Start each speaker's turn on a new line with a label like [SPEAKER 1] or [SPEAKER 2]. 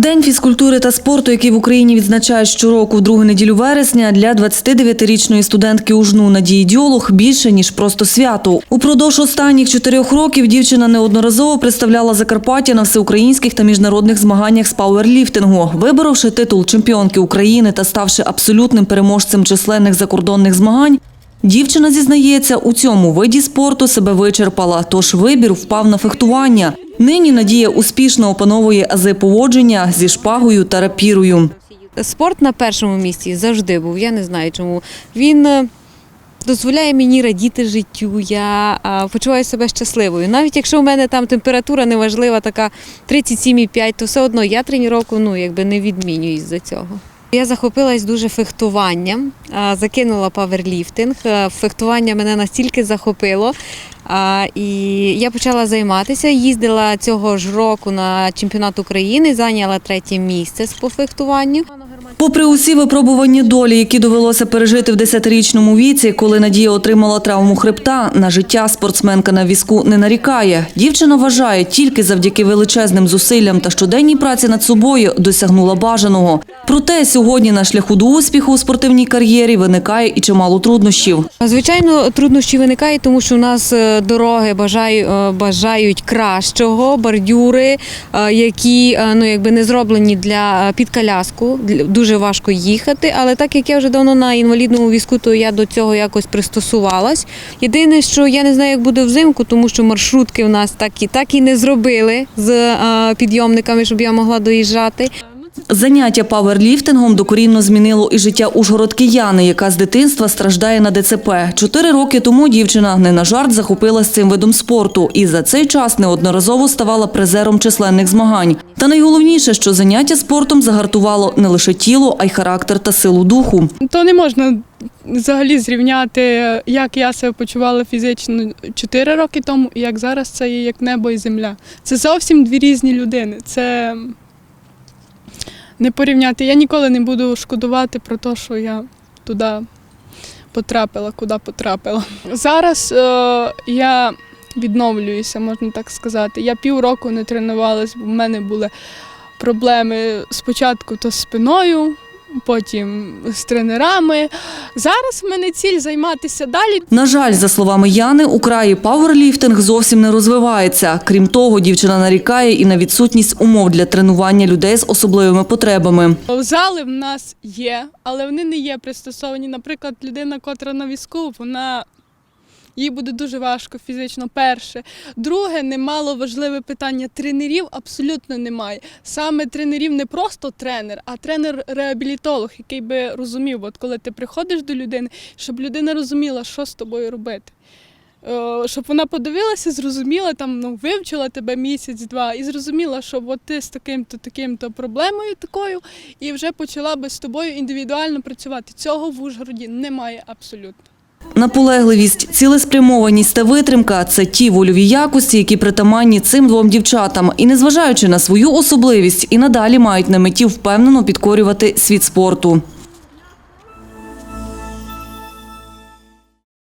[SPEAKER 1] День фізкультури та спорту, який в Україні відзначають щороку в другу неділю вересня, для 29-річної студентки УЖНУ Надії Дьолух більше, ніж просто свято. Упродовж останніх чотирьох років дівчина неодноразово представляла Закарпаття на всеукраїнських та міжнародних змаганнях з пауерліфтингу, виборовши титул чемпіонки України та ставши абсолютним переможцем численних закордонних змагань. Дівчина зізнається, у цьому виді спорту себе вичерпала, тож вибір впав на фехтування. Нині Надія успішно опановує ази поводження зі шпагою та рапірою.
[SPEAKER 2] Спорт на першому місці завжди був. Я не знаю чому. Він е, дозволяє мені радіти життю. Я почуваю себе щасливою. Навіть якщо в мене там температура неважлива, така 37,5, то все одно я тренування ну, якби не відмінююсь за цього. Я захопилась дуже фехтуванням, закинула паверліфтинг. Е, Фехтування мене настільки захопило. І я почала займатися. Їздила цього ж року на чемпіонат України, зайняла третє місце по фехтуванню.
[SPEAKER 1] Попри усі випробування долі, які довелося пережити в 10-річному віці, коли Надія отримала травму хребта, на життя спортсменка на візку не нарікає. Дівчина вважає, тільки завдяки величезним зусиллям та щоденній праці над собою досягнула бажаного. Проте сьогодні на шляху до успіху у спортивній кар'єрі виникає і чимало труднощів.
[SPEAKER 2] Звичайно, труднощі виникають, тому що у нас е, дороги бажаю- е, бажають кращого, бордюри, е, які ну якби не зроблені для під коляску. Для- Дуже важко їхати. Але так як я вже давно на інвалідному візку, то я до цього якось пристосувалась. Єдине, що я не знаю, як буде взимку, тому що маршрутки в нас так і так і не зробили з підйомниками, щоб я могла доїжджати.
[SPEAKER 1] Заняття паверліфтингом докорінно змінило і життя ужгородки Яни, яка з дитинства страждає на ДЦП. Чотири роки тому дівчина не на жарт захопилась цим видом спорту і за цей час неодноразово ставала призером численних змагань. Та найголовніше, що заняття спортом загартувало не лише тіло, а й характер та силу духу.
[SPEAKER 3] То не можна взагалі зрівняти, як я себе почувала фізично 4 роки тому, і як зараз це є як небо і земля. Це зовсім дві різні людини. Це не порівняти. Я ніколи не буду шкодувати про те, що я туди потрапила, куди потрапила. Зараз е, я відновлююся, можна так сказати. Я півроку не тренувалась, бо в мене були проблеми спочатку то з спиною, потім з тренерами. Зараз в мене ціль займатися далі.
[SPEAKER 1] На жаль, за словами Яни, у краї пауерліфтинг зовсім не розвивається. Крім того, дівчина нарікає і на відсутність умов для тренування людей з особливими потребами.
[SPEAKER 3] Зали в нас є, але вони не є пристосовані. Наприклад, людина, котра на візку, вона. Їй буде дуже важко фізично. Перше. Друге, немало важливе питання. Тренерів абсолютно немає. Саме тренерів не просто тренер, а тренер-реабілітолог, який би розумів, от коли ти приходиш до людини, щоб людина розуміла, що з тобою робити. Е, Щоб вона подивилася, зрозуміла, там, ну, вивчила тебе місяць-два і зрозуміла, що от ти з таким-то таким-то проблемою такою, і вже почала би з тобою індивідуально працювати. Цього в Ужгороді немає абсолютно.
[SPEAKER 1] Наполегливість, цілеспрямованість та витримка це ті вольові якості, які притаманні цим двом дівчатам, і незважаючи на свою особливість, і надалі мають на меті впевнено підкорювати світ спорту.